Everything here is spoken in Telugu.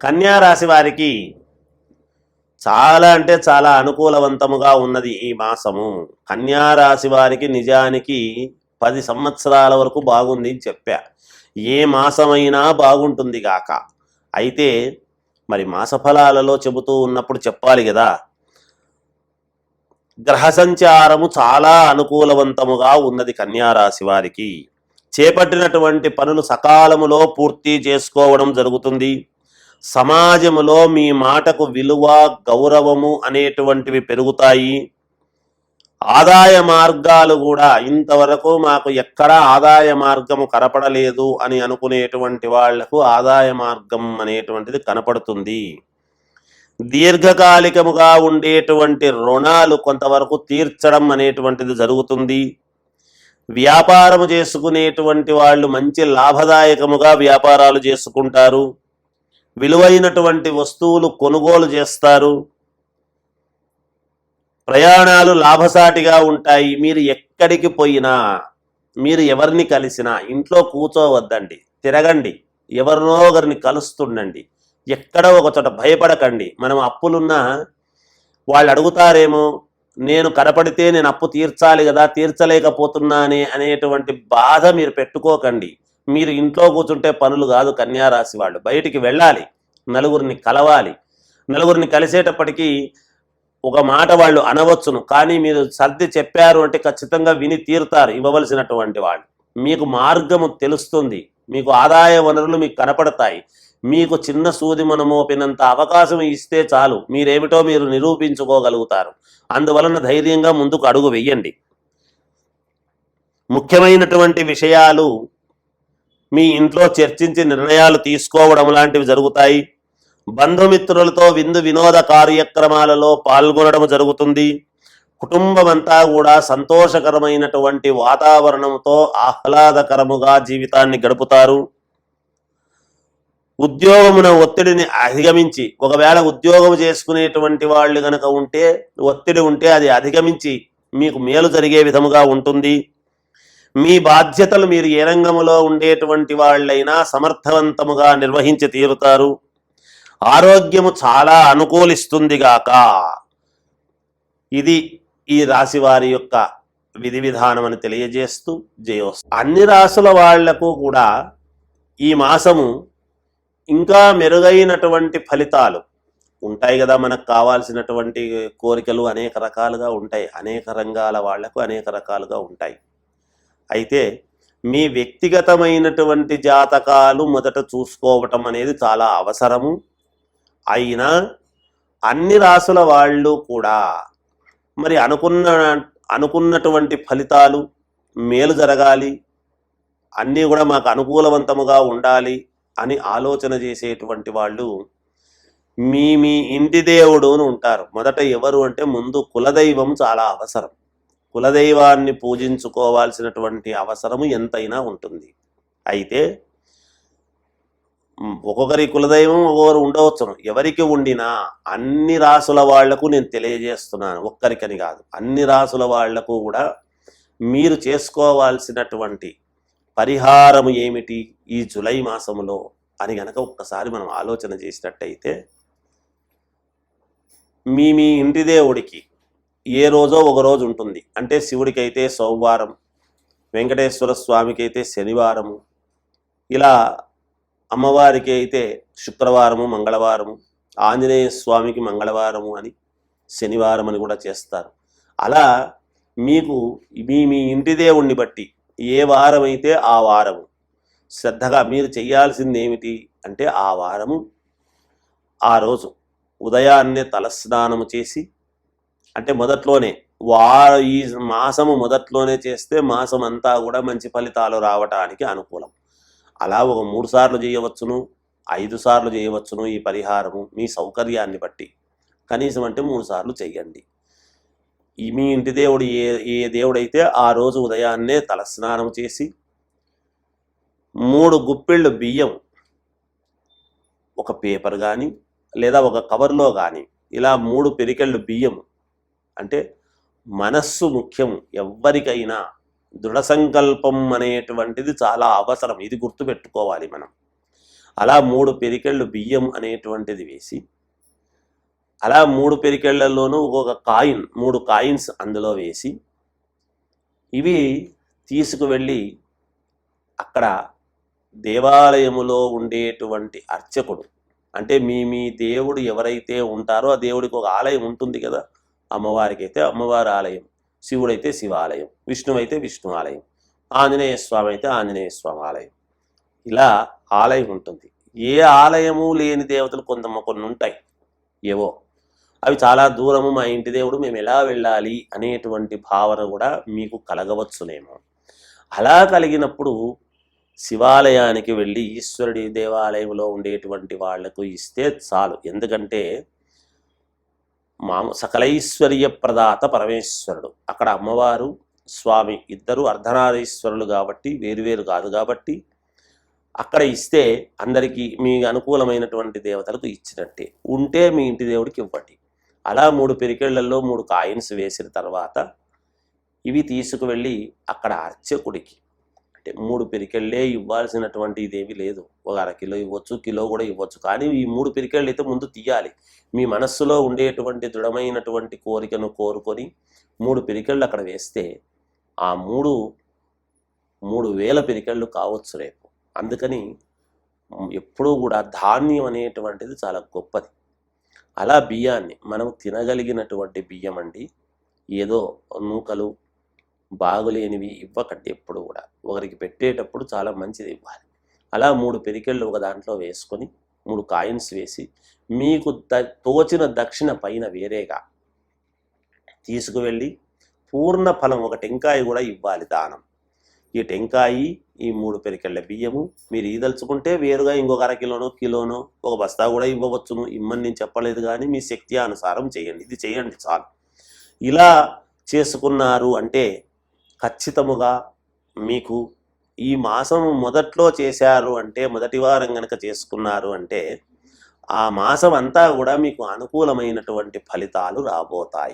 కన్యారాశి వారికి చాలా అంటే చాలా అనుకూలవంతముగా ఉన్నది ఈ మాసము. కన్యారాశి వారికి నిజానికి పది సంవత్సరాల వరకు బాగుంది అని చెప్పా. ఏ మాసమైనా బాగుంటుంది గాక. అయితే మరి మాసఫలాలలో చెబుతూ ఉన్నప్పుడు చెప్పాలి కదా. గ్రహ సంచారము చాలా అనుకూలవంతముగా ఉన్నది కన్యారాశి వారికి. చేపట్టినటువంటి పనులు సకాలములో పూర్తి చేసుకోవడం జరుగుతుంది. సమాజములో మీ మాటకు విలువ గౌరవము అనేటువంటివి పెరుగుతాయి. ఆదాయ మార్గాలు కూడా ఇంతవరకు మాకు ఎక్కడా ఆదాయ మార్గము కనపడలేదు అని అనుకునేటువంటి వాళ్ళకు ఆదాయ మార్గం అనేటువంటిది కనపడుతుంది. దీర్ఘకాలికముగా ఉండేటువంటి రుణాలు కొంతవరకు తీర్చడం అనేటువంటిది జరుగుతుంది. వ్యాపారము చేసుకునేటువంటి వాళ్ళు మంచి లాభదాయకముగా వ్యాపారాలు చేసుకుంటారు. విలువైనటువంటి వస్తువులు కొనుగోలు చేస్తారు. ప్రయాణాలు లాభసాటిగా ఉంటాయి. మీరు ఎక్కడికి పోయినా మీరు ఎవరిని కలిసినా ఇంట్లో కూర్చోవద్దండి. తిరగండి. ఎవరినో ఒకరిని కలుస్తుండండి. ఎక్కడో ఒక చోట భయపడకండి. మనం అప్పులున్నా వాళ్ళు అడుగుతారేమో నేను కనపడితే నేను అప్పు తీర్చాలి కదా తీర్చలేకపోతున్నానే అనేటువంటి బాధ మీరు పెట్టుకోకండి. మీరు ఇంట్లో కూర్చుంటే పనులు కాదు కన్యారాశి వాళ్ళు. బయటికి వెళ్ళాలి. నలుగురిని కలవాలి. నలుగురిని కలిసేటప్పటికీ ఒక మాట వాళ్ళు అనవచ్చును. కానీ మీరు సర్ది చెప్పారు అంటే ఖచ్చితంగా విని తీరుతారు ఇవ్వవలసినటువంటి వాళ్ళు. మీకు మార్గము తెలుస్తుంది. మీకు ఆదాయ వనరులు మీకు కనపడతాయి. మీకు చిన్న సూది మనమోపినంత అవకాశం ఇస్తే చాలు. మీరేమిటో మీరు నిరూపించుకోగలుగుతారు. అందువలన ధైర్యంగా ముందుకు అడుగు వెయ్యండి ముఖ్యమైనటువంటి విషయాలు మీ ఇంట్లో చర్చించి నిర్ణయాలు తీసుకోవడం లాంటివి జరుగుతాయి. బంధుమిత్రులతో విందు వినోద కార్యక్రమాలలో పాల్గొనడం జరుగుతుంది. కుటుంబమంతా కూడా సంతోషకరమైనటువంటి వాతావరణంతో ఆహ్లాదకరముగా జీవితాన్ని గడుపుతారు. ఉద్యోగమున ఒత్తిడిని అధిగమించి ఒకవేళ ఉద్యోగం చేసుకునేటువంటి వాళ్ళు గనక ఉంటే ఒత్తిడి ఉంటే అది అధిగమించి మీకు మేలు జరిగే విధముగా ఉంటుంది. మీ బాధ్యతలు మీరు ఏ రంగంలో ఉండేటువంటి వాళ్ళైనా సమర్థవంతముగా నిర్వహించి తీరుతారు. ఆరోగ్యము చాలా అనుకూలిస్తుంది గాక. ఇది ఈ రాశి వారి యొక్క విధి విధానం అని తెలియజేస్తూ జయోస్. అన్ని రాసుల వాళ్ళకు కూడా ఈ మాసము ఇంకా మెరుగైనటువంటి ఫలితాలు ఉంటాయి కదా మనకు కావాల్సినటువంటి కోరికలు అనేక రకాలుగా ఉంటాయి. అనేక రంగాల వాళ్ళకు అనేక రకాలుగా ఉంటాయి. అయితే మీ వ్యక్తిగతమైనటువంటి జాతకాలు మొదట చూసుకోవటం అనేది చాలా అవసరము. అయినా అన్ని రాసుల వాళ్ళు కూడా మరి అనుకున్న అనుకున్నటువంటి ఫలితాలు మేలు జరగాలి అన్నీ కూడా మాకు అనుకూలవంతముగా ఉండాలి అని ఆలోచన చేసేటువంటి వాళ్ళు మీ మీ ఇంటి దేవుడు అని ఉంటారు. మొదట ఎవరు అంటే ముందు కులదైవం చాలా అవసరం. కులదైవాన్ని పూజించుకోవాల్సినటువంటి అవసరము ఎంతైనా ఉంటుంది. అయితే ఒక్కొక్కరి కులదైవం ఒక్కొక్కరు ఉండవచ్చును. ఎవరికి ఉండినా అన్ని రాసుల వాళ్ళకు నేను తెలియజేస్తున్నాను. ఒక్కరికని కాదు. అన్ని రాసుల వాళ్ళకు కూడా మీరు చేసుకోవాల్సినటువంటి పరిహారము ఏమిటి ఈ జులై మాసములో అని గనక ఒక్కసారి మనం ఆలోచన చేసినట్టయితే మీ మీ ఇంటి దేవుడికి ఏ రోజో ఒక రోజు ఉంటుంది. అంటే శివుడికి అయితే సోమవారం వెంకటేశ్వర స్వామికి అయితే శనివారము. ఇలా అమ్మవారికి అయితే శుక్రవారము మంగళవారము ఆంజనేయ స్వామికి మంగళవారము అని శనివారం అని కూడా చేస్తారు. అలా మీకు మీ మీ ఇంటి దేవుణ్ణి బట్టి ఏ వారం అయితే ఆ వారము శ్రద్ధగా మీరు చేయాల్సింది ఏమిటి అంటే ఆ వారము ఆ రోజు ఉదయాన్నే తలస్నానము చేసి అంటే మొదట్లోనే వా ఈ మాసము మొదట్లోనే చేస్తే మాసం అంతా కూడా మంచి ఫలితాలు రావటానికి అనుకూలం. అలా ఒక మూడు సార్లు చేయవచ్చును ఐదు సార్లు చేయవచ్చును ఈ పరిహారము మీ సౌకర్యాన్ని బట్టి. కనీసం అంటే మూడు సార్లు చేయండి ఈ మీ ఇంటి దేవుడు ఏ ఏ దేవుడైతే ఆ రోజు ఉదయాన్నే తలస్నానం చేసి మూడు గుప్పిళ్ళు బియ్యం ఒక పేపర్ కానీ లేదా ఒక కవర్లో కానీ ఇలా మూడు పెరికెళ్ళు బియ్యం అంటే మనస్సు ముఖ్యం ఎవ్వరికైనా దృఢ సంకల్పం అనేటువంటిది చాలా అవసరం. ఇది గుర్తుపెట్టుకోవాలి మనం. అలా మూడు పెరికెళ్ళు బియ్యం అనేటువంటిది వేసి అలా మూడు పెరికెళ్ళలోనూ ఒక్కొక్క కాయిన్ మూడు కాయిన్స్ అందులో వేసి ఇవి తీసుకువెళ్ళి అక్కడ దేవాలయములో ఉండేటువంటి అర్చకుడు అంటే మీ మీ దేవుడు ఎవరైతే ఉంటారో ఆ దేవుడికి ఒక ఆలయం ఉంటుంది కదా అమ్మవారికి అయితే అమ్మవారి ఆలయం. శివుడైతే శివాలయం విష్ణువు అయితే విష్ణు ఆలయం ఆంజనేయ స్వామి అయితే ఆంజనేయ స్వామి ఆలయం ఇలా ఆలయం ఉంటుంది. ఏ ఆలయము లేని దేవతలు కొంత కొన్ని ఉంటాయి. ఏవో. అవి చాలా దూరము మా ఇంటి దేవుడు మేము ఎలా వెళ్ళాలి అనేటువంటి భావన కూడా మీకు కలగవచ్చునేమో. అలా కలిగినప్పుడు శివాలయానికి వెళ్ళి ఈశ్వరుడి దేవాలయంలో ఉండేటువంటి వాళ్ళకు ఇస్తే చాలు. ఎందుకంటే మాము సకలైశ్వర్య ప్రదాత పరమేశ్వరుడు. అక్కడ అమ్మవారు స్వామి ఇద్దరు అర్ధనారీశ్వరులు కాబట్టి వేరువేరు కాదు కాబట్టి అక్కడ ఇస్తే అందరికీ మీ అనుకూలమైనటువంటి దేవతలకు ఇచ్చినట్టే. ఉంటే మీ ఇంటి దేవుడికి ఇవ్వండి. అలా మూడు పెరికెళ్ళలో మూడు కాయిన్స్ వేసిన తర్వాత ఇవి తీసుకువెళ్ళి అక్కడ అర్చకుడికి అంటే మూడు పెరికెళ్ళే ఇవ్వాల్సినటువంటి ఇదేమి లేదు. ఒక అర కిలో ఇవ్వచ్చు కిలో కూడా ఇవ్వచ్చు. కానీ ఈ మూడు పెరికెళ్ళు అయితే ముందు తీయాలి. మీ మనస్సులో ఉండేటువంటి దృఢమైనటువంటి కోరికను కోరుకొని మూడు పెరికెళ్ళు అక్కడ వేస్తే ఆ మూడు మూడు వేల పెరికెళ్ళు కావచ్చు రేపు. అందుకని ఎప్పుడూ కూడా ధాన్యం అనేటువంటిది చాలా గొప్పది. అలా బియ్యాన్ని మనం తినగలిగినటువంటి బియ్యం అండి. ఏదో నూకలు బాగులేనివి ఇవ్వకండి ఎప్పుడు కూడా. ఒకరికి పెట్టేటప్పుడు చాలా మంచిది ఇవ్వాలి. అలా మూడు పెరికెళ్ళు ఒక దాంట్లో వేసుకొని మూడు కాయిన్స్ వేసి మీకు ద తోచిన దక్షిణ పైన వేరేగా తీసుకువెళ్ళి పూర్ణ ఫలం ఒక టెంకాయ కూడా ఇవ్వాలి దానం. ఈ టెంకాయి ఈ మూడు పెరికెళ్ళ బియ్యము మీరు ఈదలుచుకుంటే వేరుగా ఇంకొక అర కిలోనో కిలోనో ఒక బస్తా కూడా ఇవ్వవచ్చును. ఇమ్మని నేను చెప్పలేదు కానీ మీ శక్తి అనుసారం చేయండి. ఇది చేయండి చాలు. ఇలా చేసుకున్నారు అంటే ఖచ్చితముగా మీకు ఈ మాసం మొదట్లో చేశారు అంటే మొదటి వారం కనుక చేసుకున్నారు అంటే ఆ మాసం అంతా కూడా మీకు అనుకూలమైనటువంటి ఫలితాలు రాబోతాయి.